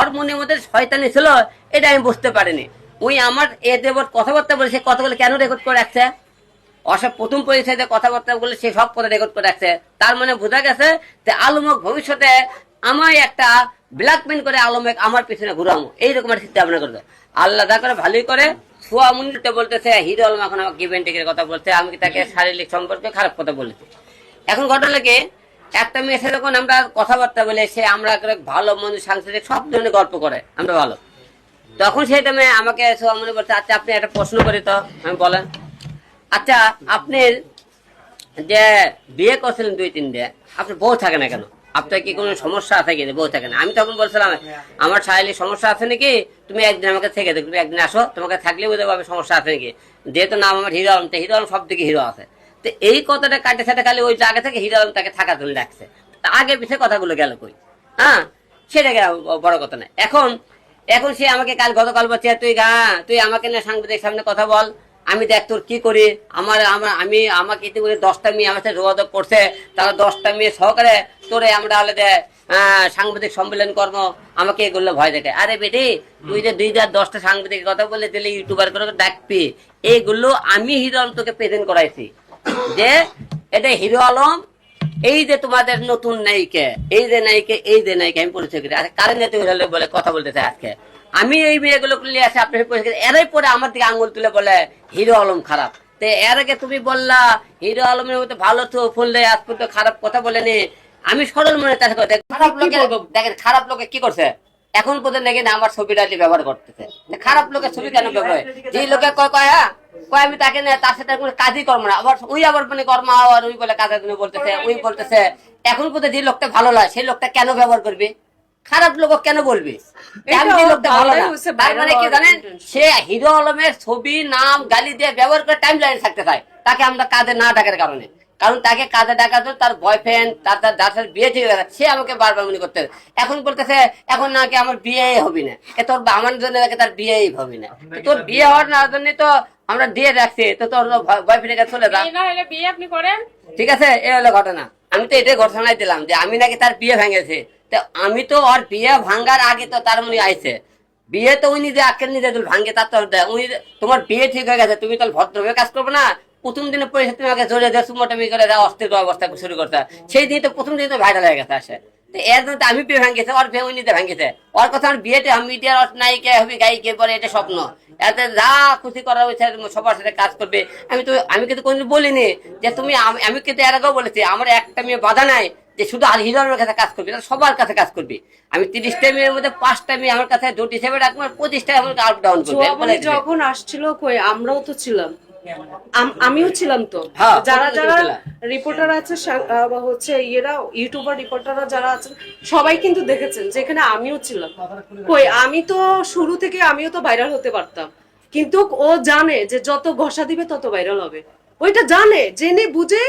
ওর মনের মধ্যে শয়তানি ছিল, এটা আমি বুঝতে পারিনি। ওই আমার এ দেবর কথাবার্তা বলে সে কথাগুলো কেন রেকর্ড করে রাখছে? অসব প্রথম পরিচয়তে কথাবার্তা বলে সে সব কথা রেকর্ড করে রাখছে। তার মানে বোঝা গেছে যে আলমক ভবিষ্যতে আমায় একটা ব্ল্যাকমেল করে আলমেক আমার পিছনে ঘুরামো। এইরকম একটা চিন্তা ভাবনা করবে আল্লাহ দা করে ভালোই করে। সোয়া মুন্ডিতে বলতেছে, হিরো আলম এখন আমাকে গিভেন কথা বলছে। আমি তাকে শারীরিক সম্পর্কে খারাপ কথা বলেছি? এখন ঘটনা কি? একটা মেয়ের সাথে যখন আমরা কথাবার্তা বলে সে আমরা ভালো, মন্দ সাংস্কৃতিক সব ধরনের গল্প করে, আমরা ভালো। তখন সেই টাইমে আমাকে মনে বলছে আচ্ছা আপনি একটা প্রশ্ন করি তো। আমি বলেন আচ্ছা আপনি যে বিয়ে করছিলেন দুই, তিন দিয়ে, আপনার বউ থাকে না কেন? আপনার কি কোনো সমস্যা আছে কি? বউ থাকে না। আমি তখন বলছিলাম, আমার শারীরিক সমস্যা আছে নাকি? তুমি একদিন আমাকে থেকে দেখো তুমি একদিন আসো। তোমাকে থাকলে বুঝতে পারবে সমস্যা আছে নাকি? যেহেতু নাম আমার হিরো আলম হিরো আলম সব থেকে হিরো আছে। এই কথাটা কাটে সাথে খালি ওই জায়গা থেকে হিরো তাকে থাকার জন্য রাখছে। আগে পিছিয়ে কথাগুলো গেল কই? হ্যাঁ? সেটা গেল বড় কথা না এখন এখন সে আমাকে কাল গতকাল বলছে তুই গা তুই আমাকে না সাংবাদিক সামনে কথা বল। আমি দেখ তোর কি করি। আমার আমার আমি আমাকে ইতিমধ্যে দশটা মেয়ে আমার সাথে যোগাযোগ করছে। তারা দশটা মেয়ে সহকারে তোরে আমরা হলে দে আহ, সাংবাদিক সম্মেলন কর্ম আমাকে এগুলো ভয় দেখে আরে বেটি তুই যে দুই হাজার দশটা সাংবাদিক কথা বলে দিলে ইউটিউবার করে ডাকবি এইগুলো আমি হিরো আলম তোকে প্রেজেন্ট করাইছি। যে এটা হিরো আলম এই যে তোমাদের নতুন নায়িকা এই যে নায়িকা এই যে নায়িকা আমি পরিচয় করি। আচ্ছা কারণ তুমি হলে বলে কথা বলতেছে আজকে? আমি এই মেয়েগুলো নিয়ে আসি আপনার পরিচয়। এরাই পরে আমার দিকে আঙুল তুলে বলে হিরো আলম খারাপ। তো এর আগে তুমি বললা হিরো আলমের মতো ভালো তো ফুললে আজ পর্যন্ত খারাপ কথা বলেনি। আমি সরল মনে তার কথা খারাপ লোকে দেখেন খারাপ লোকে কি করছে? এখন পর্যন্ত নাকি না আমার ছবিটা ব্যবহার করতেছে। খারাপ লোকের ছবি কেন ব্যবহার যে লোকে কয় কয় হ্যাঁ কয় আমি তাকে নিয়ে তার সাথে কোনো কাজই করব না। আবার ওই আবার মানে কর্ম আবার ওই বলে কাজের জন্য বলতেছে ওই বলতেছে এখন কোথায় যে লোকটা ভালো লাগে সেই লোকটা কেন ব্যবহার করবে? খারাপ লোক কেন বলবি? লোকটা ভালো না। মানে কি জানেন? সে হিরো আলমের ছবি নাম গালি দিয়ে ব্যবহার করে টাইম লাইনে থাকতে চায়। তাকে আমরা কাজে না ডাকার কারণে। কারণ তাকে কাজে জন্য তার বয়ফ্রেন্ড তার তার যার সাথে বিয়ে ঠিক গেছে সে আমাকে বারবার মনে করতে এখন বলতেছে এখন নাকি আমার বিয়ে হবে না। এ তোর আমার জন্য নাকি তার বিয়েই হবে না। তোর বিয়ে হওয়ার না জন্য তো আমরা দিয়ে রাখছি তো তোর বয়ফ্রেন্ডের কাছে চলে যা। বিয়ে আপনি করেন। ঠিক আছে এ হলো ঘটনা। আমি তো এটাই ঘটনাই দিলাম যে আমি নাকি তার বিয়ে ভেঙেছে। তো আমি তো ওর বিয়ে ভাঙ্গার আগে তো তার মনে আইছে। বিয়ে তো উনি যে আজকের নিজে ভাঙ্গে তার তো উনি তোমার বিয়ে ঠিক হয়ে গেছে তুমি তো ভদ্রভাবে কাজ করবে না। প্রথম দিনে পয়সা তুমি আমাকে জোরে দেড় মোটামি করে দেওয়া অস্থির অবস্থা শুরু করতে সেই দিন তো প্রথম দিন তো ভাইরাল হয়ে গেছে আসে। তো এর তো আমি বিয়ে ভাঙ্গেছে ওর বিয়ে উনি নিজে ভাঙ্গেছে। ওর কথা আমার বিয়েতে আমি মিডিয়ার নায়িকা হবে গায়িকা পরে এটা স্বপ্ন। এতে যা খুশি করা হয়েছে সবার সাথে কাজ করবে। আমি তো আমি কিন্তু কোনদিন বলিনি যে তুমি আমি কিন্তু এর আগেও বলেছি আমার একটা মেয়ে বাধা নাই যে শুধু আর হিরোর কাছে কাজ করবি সবার কাছে কাজ করবি। আমি তিরিশটা মেয়ের মধ্যে পাঁচটা মেয়ে আমার কাছে দুটি হিসেবে রাখব পঁচিশটা আমার আপ ডাউন করবে। যখন আসছিল কই আমরাও তো ছিলাম। আমিও ছিলাম তো। হ্যাঁ, যারা যারা রিপোর্টার আছে বা হচ্ছে ইয়েরা ইউটিউবার রিপোর্টাররা যারা আছেন সবাই কিন্তু দেখেছেন যেখানে আমিও ছিলাম। কই আমি তো শুরু থেকে আমিও তো ভাইরাল হতে পারতাম। কিন্তু ও জানে যে যত ঘষা দিবে তত ভাইরাল হবে। ওইটা জানে জেনে বুঝে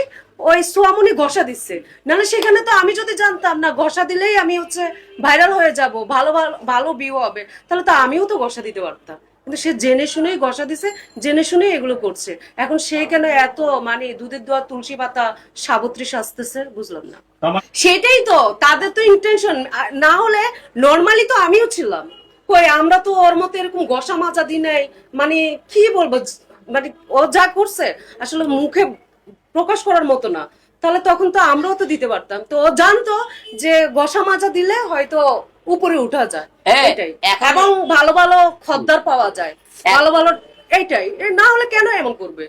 ওই সোয়ামনি ঘষা দিচ্ছে। নাহলে সেখানে তো আমি যদি জানতাম না ঘষা দিলেই আমি হচ্ছে ভাইরাল হয়ে যাব ভালো ভালো ভালো ভিউ হবে তাহলে তো আমিও তো ঘষা দিতে পারতাম। কিন্তু সে জেনে শুনেই গসা দিছে জেনে শুনেই এগুলো করছে। এখন সে কেন এত মানে দুধের দোয়া তুলসী পাতা সাবত্রী সাজতেছে বুঝলাম না। সেটাই তো তাদের তো ইন্টেনশন না হলে নর্মালি তো আমিও ছিলাম। কই আমরা তো ওর মতো এরকম গসা মাজা দিই নাই। মানে কি বলব মানে ও যা করছে আসলে মুখে প্রকাশ করার মতো না। তাহলে তখন তো আমরাও তো দিতে পারতাম। তো ও জানতো যে গসা মাজা দিলে হয়তো উপরে উঠা যায়। হ্যাঁ, এটাই এবং ভালো ভালো খদ্দার পাওয়া যায়। ভালো ভালো এইটাই। না হলে কেন এমন করবে?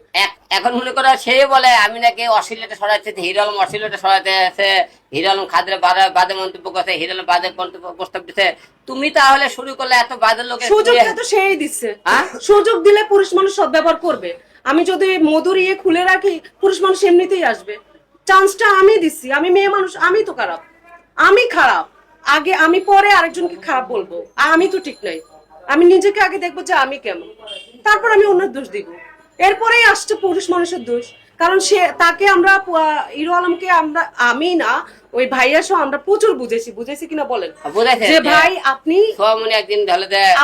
এখন মনে করো সে বলে আমি নাকি অশ্লীলতা সরাচ্ছে হিরো আলম অশ্লীলতা সরাতে আছে হিরো আলম খাদ্রে বাদে বাদে মন্তব্য করছে হিরো আলম বাদে মন্তব্য প্রস্তাব দিচ্ছে তুমি তাহলে শুরু করলে এত বাদের লোকের সুযোগ তো সেই দিচ্ছে। হ্যাঁ? সুযোগ দিলে পুরুষ মানুষ সব ব্যবহার করবে। আমি যদি মধুর ইয়ে খুলে রাখি পুরুষ মানুষ এমনিতেই আসবে। চান্সটা আমি দিচ্ছি। আমি মেয়ে মানুষ আমি তো খারাপ। আমি খারাপ। আগে আমি পরে আরেকজনকে খারাপ বলব। আমি তো ঠিক নাই। আমি নিজেকে আগে দেখব যে আমি কেমন। তারপর আমি অন্যের দোষ দিব। এরপরেই আসছে পুরুষ মানুষের দোষ। কারণ সে তাকে আমরা হিরো আলমকে আমরা আমি না ওই ভাইয়া সহ আমরা প্রচুর বুঝেছি। বুঝেছি কিনা বলেন? যে ভাই আপনি একদিন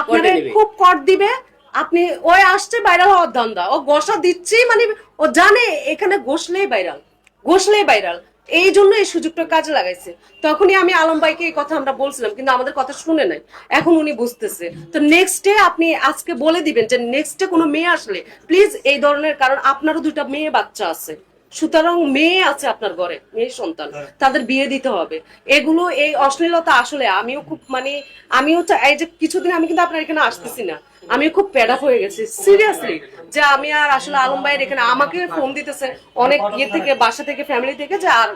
আপনাদের খুব কট দিবে। আপনি ওই আসছে ভাইরাল হওয়ার ধান্দা। ও গোসা দিচ্ছেই মানে ও জানে এখানে গোসলেই ভাইরাল গোসলেই ভাইরাল এই জন্য এই সুযোগটা কাজে লাগাইছে। তখনই আমি আলম ভাইকে এই কথা আমরা বলছিলাম কিন্তু আমাদের কথা শুনে নাই। এখন উনি বুঝতেছে। তো নেক্সট ডে আপনি আজকে বলে দিবেন যে নেক্সট ডে কোনো মেয়ে আসলে প্লিজ এই ধরনের কারণ আপনারও দুটা মেয়ে বাচ্চা আছে। সুতরাং মেয়ে আছে আপনার ঘরে মেয়ে সন্তান তাদের বিয়ে দিতে হবে। এগুলো এই অশ্লীলতা আসলে আমিও খুব মানে আমিও এই যে কিছুদিন আমি কিন্তু আপনার এখানে আসতেছি না। আমি খুব প্যাড হয়ে গেছি। সিরিয়াসলি যে আমি আর আসলে আলম ভাইয়ের এখানে আমাকে ফোন দিতেছে। অনেক ইয়ে থেকে বাসা থেকে ফ্যামিলি থেকে যে আর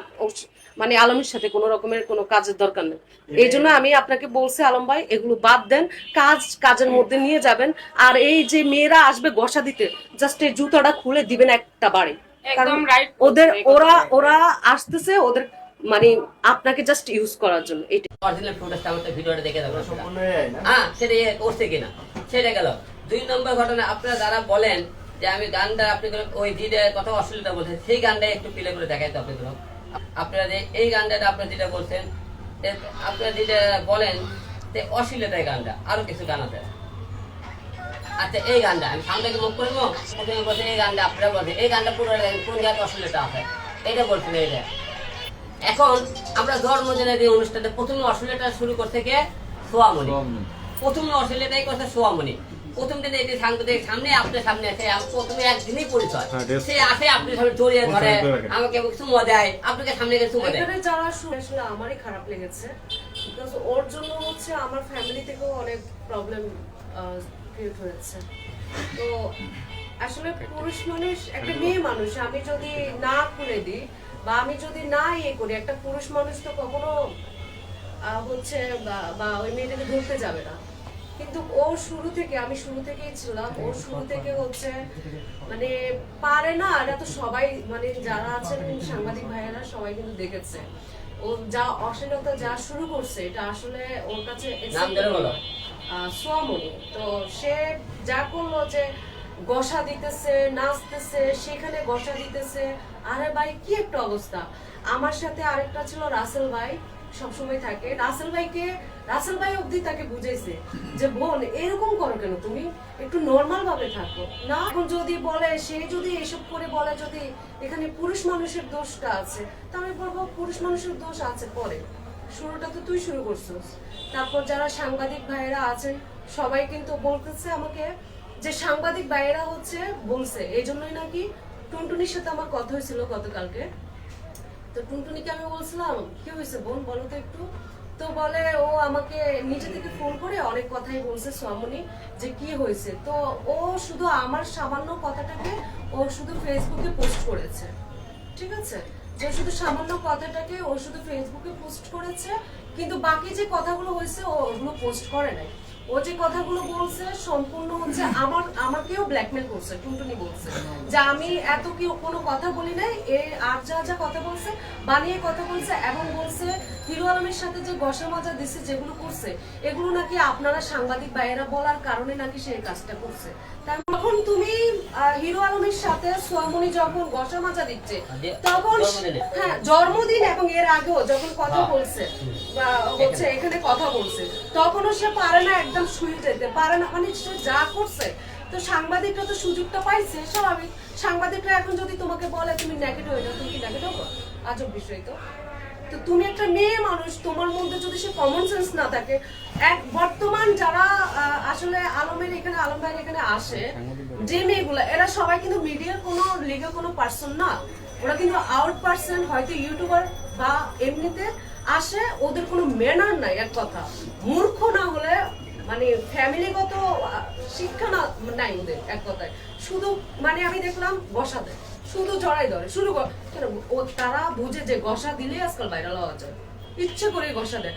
মানে আলমের সাথে কোনো রকমের কোনো কাজের দরকার নেই। এই জন্য আমি আপনাকে বলছি আলম ভাই এগুলো বাদ দেন কাজ কাজের মধ্যে নিয়ে যাবেন। আর এই যে মেয়েরা আসবে গসা দিতে জাস্ট এই জুতাটা খুলে দিবেন একটা বাড়ি। কারণ ওদের ওরা ওরা আসতেছে ওদের মানে আপনাকে জাস্ট ইউজ করার জন্য। এটা অরিজিনাল ফুটেজটা আমাদের ভিডিওটা দেখে দেবো হ্যাঁ সেটা করছে কিনা? সেটা গেল। দুই নম্বর ঘটনা আপনারা যারা বলেন যে আমি গানটা আপনি ওই দিদের কথা অশ্লীলতা বলছেন সেই গানটা একটু প্লে করে দেখাইতে ধরো আপনারা যে এই গানটা আপনারা যেটা বলছেন আপনারা যেটা বলেন যে অশ্লীলতায় গানটা আরও কিছু গান আছে। আচ্ছা এই গানটা আমি সামনে মুখ করব প্রথমে বলছে এই গানটা আপনারা বলছেন এই গানটা পুরো কোন জায়গায় অশ্লীলতা আছে? এটা বলছেন এইটা এখন আমরা জন্মদিনের এই অনুষ্ঠানে প্রথমে অশ্লীলতা শুরু করতে গিয়ে সোয়ামণি। প্রথমে অশ্লীলতাই করছে সোয়ামণি। প্রথম দিনে এটি সাংবাদিক সামনে আপনার সামনে প্রথমে একদিনই পরিচয়। হ্যাঁ, সে আসে আপনার সামনে জড়িয়ে ধরে আমাকে চুমো দেয়। আপনাকে সামনে গিয়ে চুমো দেয়। এখানে যারা শুনে আসলে আমারই খারাপ লেগেছে। বিকজ ওর জন্য হচ্ছে আমার ফ্যামিলি থেকেও অনেক প্রবলেম ক্রিয়েট হয়েছে। তো আসলে পুরুষ মানুষ একটা মেয়ে মানুষ আমি যদি না খুলে দিই বা আমি যদি না ইয়ে করি একটা পুরুষ মানুষ তো কখনো আহ, হচ্ছে বা- বা ওই মেয়েটাকে ধরতে যাবে না। কিন্তু ও শুরু থেকে আমি শুরু থেকেই ছিলাম ও শুরু থেকে হচ্ছে মানে পারে না এটা তো সবাই মানে যারা আছেন সাংবাদিক ভাইয়েরা সবাই কিন্তু দেখেছে। ও যা অশ্লীলতা যা শুরু করছে এটা আসলে ওর কাছে সোয়ামণি। তো সে যা করল যে গসা দিতেছে নাচতেছে সেখানে গসা দিতেছে। আরে ভাই কি একটা অবস্থা। আমার সাথে আরেকটা ছিল রাসেল ভাই। সবসময় থাকে। রাসেল ভাইকে, রাসেল ভাই অবধি তাকে বুঝাইছে যে, বোন, এরকম করো কেন? তুমি একটু নর্মাল ভাবে থাকো। না, এখন যদি বলে, সে যদি এসব করে বলে যদি এখানে পুরুষ মানুষের দোষটা আছে তাহলে বলব পুরুষ মানুষের দোষ আছে পরে। শুরুটা তো তুই শুরু করছিস। তারপর যারা সাংবাদিক ভাইয়েরা আছেন, সবাই কিন্তু বলতেছে আমাকে যে, সাংবাদিক ভাইয়েরা হচ্ছে বলছে এই জন্যই নাকি টুনটুনির সাথে আমার কথা হয়েছিল গতকালকে। তো টুনটুনিকে আমি বলছিলাম, কি হয়েছে বোন? বলো তো একটু। তো বলে, ও আমাকে নিজে থেকে ফোন করে অনেক কথাই বলছে সোয়ামনি যে কি হয়েছে। তো ও শুধু আমার সামান্য কথাটাকে, ও শুধু ফেসবুকে পোস্ট করেছে। ঠিক আছে? যে শুধু সামান্য কথাটাকে ও শুধু ফেসবুকে পোস্ট করেছে, কিন্তু বাকি যে কথাগুলো হয়েছে, ও ওগুলো পোস্ট করে নাই। ও যে কথাগুলো বলছে সম্পূর্ণ হচ্ছে আমার আমাকেও ব্ল্যাকমেল করছে টুনটুনি বলছে। যে আমি এত কি কোনো কথা বলি নাই এ আর যা যা কথা বলছে বানিয়ে কথা বলছে এবং বলছে হিরো আলমের সাথে যে গসা মাজা দিছে যেগুলো করছে এগুলো নাকি আপনারা সাংবাদিক বাইরা বলার কারণে নাকি সে কাজটা করছে। তখন তুমি হিরো আলমের সাথে সোয়ামনি যখন গসা মাজা দিচ্ছে তখন হ্যাঁ জন্মদিন এবং এর আগেও যখন কথা হ্যাঁ। বলছে হচ্ছে এখানে কথা বলছে তখনও সে পারে না একদম শুয়ে যেতে পারে না। মানে সে যা করছে তো সাংবাদিকরা তো সুযোগটা পাইছে স্বাভাবিক। সাংবাদিকরা এখন যদি তোমাকে বলে তুমি নেগেটিভ হয়ে যাও তুমি কি নেগেটিভ আজব বিষয় তো। তো তুমি একটা মেয়ে মানুষ, তোমার মধ্যে যদি সে কমন সেন্স না থাকে, এক বর্তমান যারা আসলে আলমের এখানে, আলম ভাইয়ের এখানে আসে, যে মেয়েগুলো, এরা সবাই কিন্তু মিডিয়ার কোনো লিগে কোনো পার্সন না। ওরা কিন্তু আউট পার্সন হয়তো ইউটিউবার বা এমনিতে আসে, ওদের কোনো ম্যানার নাই, এক কথা। মূর্খ না হলে মানে ফ্যামিলিগত শিক্ষা না, নাই ওদের, এক কথায়। শুধু মানে আমি দেখলাম বসা দেয় শুধু জড়াই ধরে, শুরু তারা বুঝে যে গসা দিলেই আজকাল ভাইরাল হওয়া যায়। ইচ্ছে করে গসা দেয়।